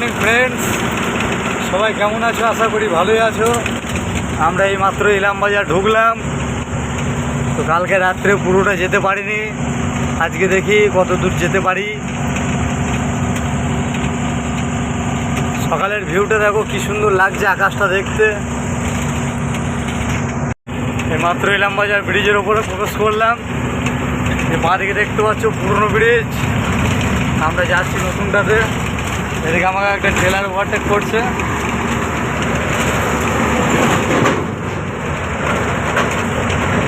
Morning friends সবাই কেমন আছো? আশা করি ভালোই আছো। আমরা এই মাত্র ইলাম বাজার ঢুকলাম। তো কালকে রাত্রে পুরোটা যেতে পারিনি। আজকে দেখি কত দূর যেতে পারি। সকালের ভিউটা দেখো কি সুন্দর লাগছে আকাশটা দেখতে। এই মাত্র ইলাম বাজার ব্রিজের ওপরে প্রবেশ করলাম। এই বাঁ দিকে দেখতে পাচ্ছ পুরনো ব্রিজ আমরা যাচ্ছি নতুনটাতে। এদিকে আমাকে একটা ট্রেলার ওভারটেক করছে।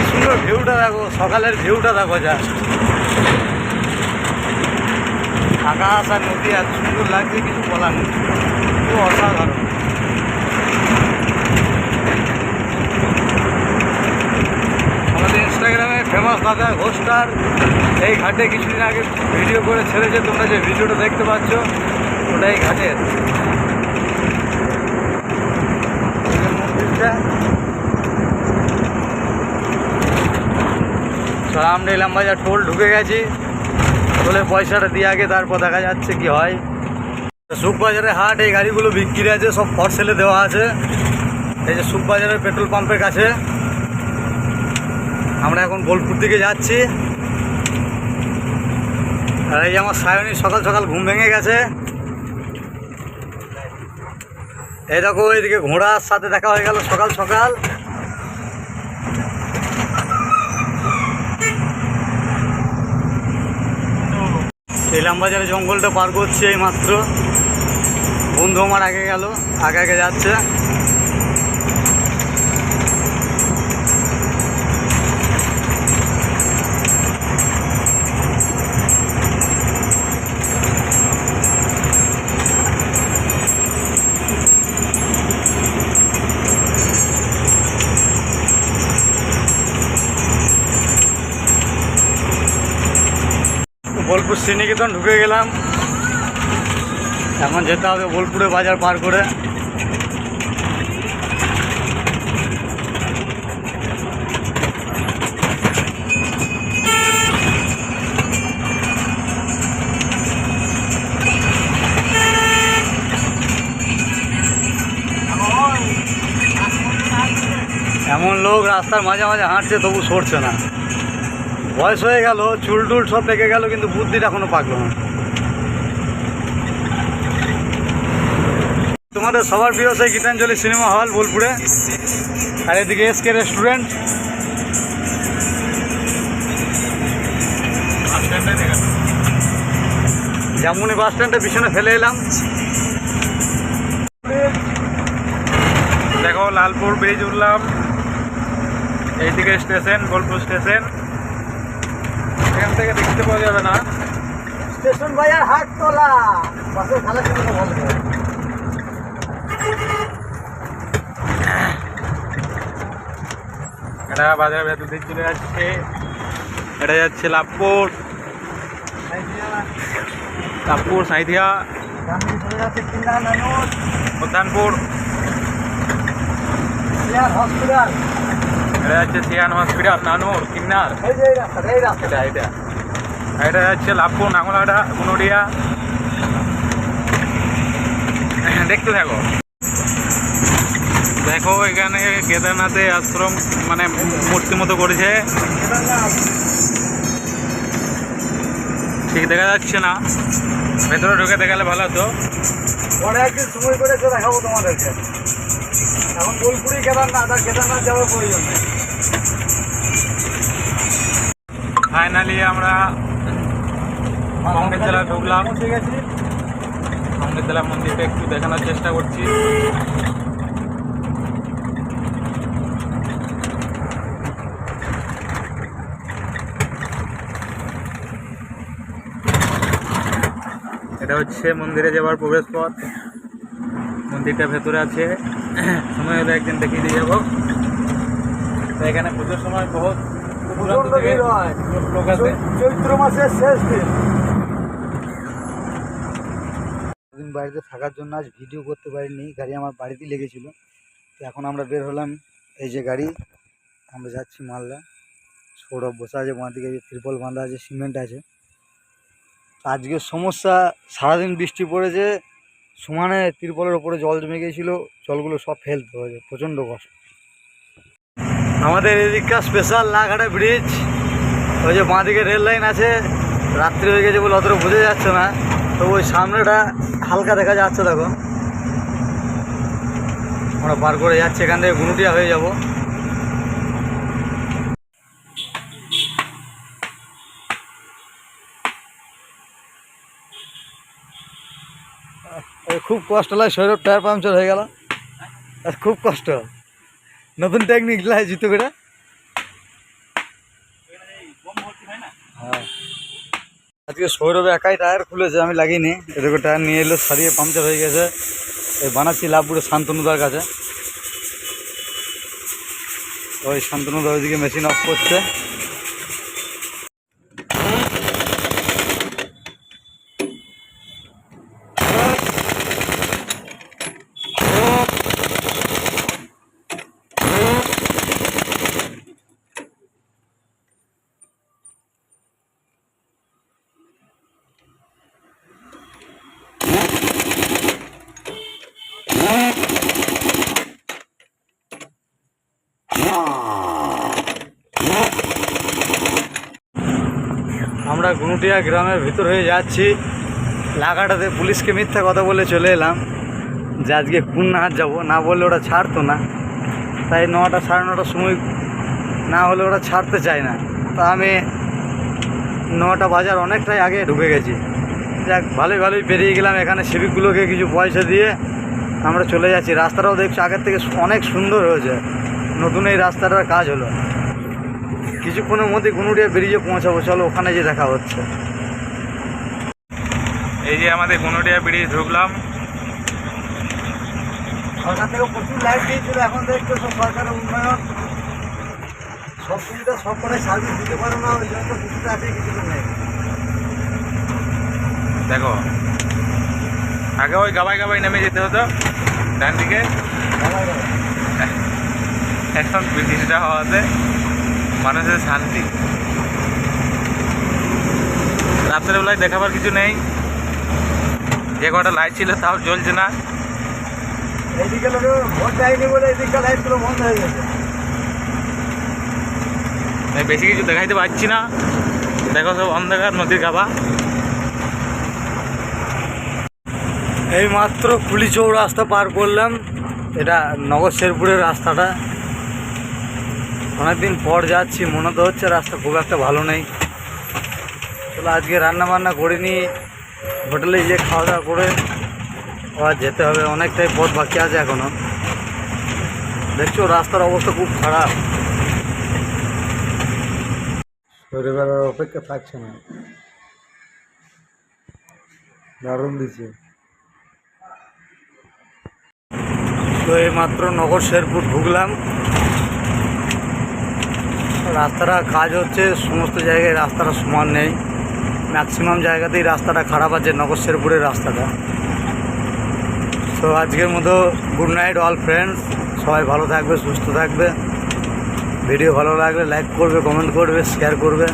সুন্দর ভিউটা দেখো, সকালের ভিউটা দেখো জাস্ট আকাশ আর নদী এত সুন্দর লাগছে, কিছু বলার নেই। খুব অসাধারণ। আমাদের ইনস্টাগ্রামে ফেমাস দাদা হোস্টার এই ঘাটে কিছুদিন আগে ভিডিও করে ছেড়েছে, তোমরা যে ভিডিওটা দেখতে পাচ্ছ। ওটাই ঘাটের। এলাম বাজার টোল ঢুকে গেছি। টোলে পয়সাটা দিয়ে আগে, তারপর দেখা যাচ্ছে কি হয়। সুখবাজারে হাট, এই গাড়িগুলো বিক্রি আছে, সব ফর সেলে দেওয়া আছে। এই যে সুখবাজারের পেট্রোল পাম্পের কাছে। আমরা এখন বোলপুর দিকে যাচ্ছি। আর এই আমার সায়নী সকাল সকাল ঘুম ভেঙে গেছে। এই দেখো এইদিকে ঘোড়ার সাথে দেখা হয়ে গেল সকাল সকাল। বাজারে জঙ্গলটা পার করছি এই মাত্র বন্ধু আমার আগে গেল, আগে আগে যাচ্ছে। বোলপুর শ্রীনিকেতন ঢুকে গেলাম। এখন যেতে হবে বোলপুরে বাজার পার করে। এমন লোক রাস্তার মাঝে মাঝে হাঁটছে, তবু সরছে না। বয়স হয়ে গেল, চুল টুল সব পেকে গেল, কিন্তু বুদ্ধিটা এখনও পাকলো না। তোমাদের সবার প্রিয় সেই গীতাঞ্জলি সিনেমা হল বোলপুরে। আর এদিকে এসকে রেস্টুরেন্ট। জামুনি বাস স্ট্যান্ডে পিছনে ফেলে এলাম। দেখো, লালপুর ব্রিজ উঠলাম। এইদিকে স্টেশন, বোলপুর স্টেশন। থেকে দেখতে পাওয়া যাবে না। স্টেশন বাজার হাটতলা। বাসের খালা ছিল বলব এটা বাজারের ভেতর দিয়ে চলে যাচ্ছে। এটা যাচ্ছে লাভপুর। লাভপুর যাচ্ছে কিনা হসপিটাল। এটা যাচ্ছে সিয়ান হসপিটাল নানুর কিন্নার। এই যে এই রাস্তা এটা। এটা যাচ্ছে লাভপুর নাঙ্গলাটা গুনুরিয়া দেখতে থাকো। দেখো এখানে কেদারনাথে আশ্রম মানে মূর্তি মতো করেছে। ঠিক দেখা যাচ্ছে না। ভেতরে ঢুকে দেখালে ভালো হতো। পরে একদিন সময় করে দেখাবো তোমাদেরকে। এখন বোলপুরি কেদারনাথ আর কেদারনাথ যাওয়ার প্রয়োজন নেই। ফাইনালি আমরা অমৃত ঢুকলাম। অমৃতলা মন্দিরটা একটু দেখানোর চেষ্টা করছি। এটা হচ্ছে মন্দিরে যাওয়ার প্রবেশ পথ মন্দিরটা ভেতরে আছে। সময় হলে একদিন দেখিয়ে দিয়ে যাব। তো এখানে পুজোর সময় বহুত চৈত্র মাসের শেষ দিন দিন বাড়িতে থাকার জন্য আজ ভিডিও করতে পারিনি, গাড়ি আমার বাড়িতেই লেগেছিল। তো এখন আমরা বের হলাম, এই যে গাড়ি, আমরা যাচ্ছি মালদা। সৌরভ বসে আছে, বাঁ দিকে যে ত্রিপল বাঁধা আছে, সিমেন্ট আছে। তো আজকের সমস্যা, সারাদিন বৃষ্টি পড়েছে, সমানে তিরপলের ওপরে জল জমে গিয়েছিল, জলগুলো সব ফেলতে হয়েছে, প্রচণ্ড কষ্ট। আমাদের এদিককার স্পেশাল লাঘাটা ব্রিজ ওই যে বাঁদিকে রেল লাইন আছে, রাত্রি হয়ে গেছে বলে অতটা বোঝা যাচ্ছে না তো ওই সামনেটা হালকা দেখা যাচ্ছে, দেখো। আমরা পার করে যাচ্ছি, এখান থেকে গুনুটিয়া হয়ে যাব। খুব কষ্ট লাগে শরীর টায়ার পাংচার হয়ে গেল। খুব কষ্ট। নতুন টেকনিক লাগে জিতো করে। আজকে সৌরভে একাই টায়ার খুলেছে, আমি লাগিনি। এদিকে টায়ার নিয়ে এলো, সারিয়ে পাংচার হয়ে গেছে। এই বানাচ্ছি লাভপুরে শান্তনুদার কাছে। ওই শান্তনুদা ওইদিকে মেশিন অফ করছে। গুনুটিয়া গ্রামের ভিতর হয়ে যাচ্ছি। লাগাটাতে পুলিশকে মিথ্যা কথা বলে চলে এলাম। যে আজকে হাট যাব, না বললে ওরা ছাড়তো না। তাই নটা সাড়ে নটার সময় না হলে ওরা ছাড়তে চায় না। তা আমি নটা বাজার অনেকটাই আগে ঢুকে গেছি। যাক, ভালোই ভালোই পেরিয়ে গেলাম। এখানে সিভিকগুলোকে কিছু পয়সা দিয়ে আমরা চলে যাচ্ছি। রাস্তাটাও দেখছি আগের থেকে অনেক সুন্দর হয়েছে। নতুন এই রাস্তাটার কাজ হলো। কিছুক্ষণের মধ্যে গুনুটিয়া ব্রিজে পৌঁছাবো চলো ওখানে যে দেখা হচ্ছে। এই যে আমাদের গুনুটিয়া ব্রিজ ঢুকলাম। সরকার থেকে প্রচুর লাইট দিয়েছিল এখন দেখছ সব সরকারের উন্নয়ন। সব সুবিধা সব করে সার্ভিস দিতে পারো না ওই জন্য কিছুটা আছে কিছু নেই। দেখো আগে ওই গাবাই গাবাই নেমে যেতে হতো ডান দিকে এখন ব্রিটিশটা হওয়াতে মানুষের শান্তি। রাত্রের বেলায় দেখাবার কিছু নেই। যে কটা লাইট ছিল তাও জ্বলছে না। এইদিকে ভোট বলে লাইটগুলো বন্ধ হয়ে গেছে। বেশি কিছু দেখাইতে পারছি না। দেখো সব অন্ধকার নদীর গাবা এই মাত্র কুলিচৌ রাস্তা পার করলাম। এটা নগর শেরপুরের রাস্তাটা। অনেকদিন পর যাচ্ছি মনে তো হচ্ছে রাস্তা খুব একটা ভালো নেই। চলো আজকে রান্না বান্না করে করিনি হোটেলে গিয়ে খাওয়া দাওয়া করে আবার যেতে হবে অনেকটাই পথ বাকি আছে এখনও। দেখছ রাস্তার অবস্থা খুব খারাপ। শরীরের আর অপেক্ষা থাকছে না। দারুণ দিচ্ছে তো এই মাত্র নগর শেরপুর ঢুকলাম। রাস্তাটা কাজ হচ্ছে, সমস্ত জায়গায় রাস্তাটা সমান নেই। ম্যাক্সিমাম জায়গাতেই রাস্তাটা খারাপ আছে, নগর শেরপুরের রাস্তাটা। তো আজকের মতো গুড নাইট অল ফ্রেন্ডস সবাই ভালো থাকবে, সুস্থ থাকবে। ভিডিও ভালো লাগলে লাইক করবে কমেন্ট করবে শেয়ার করবে।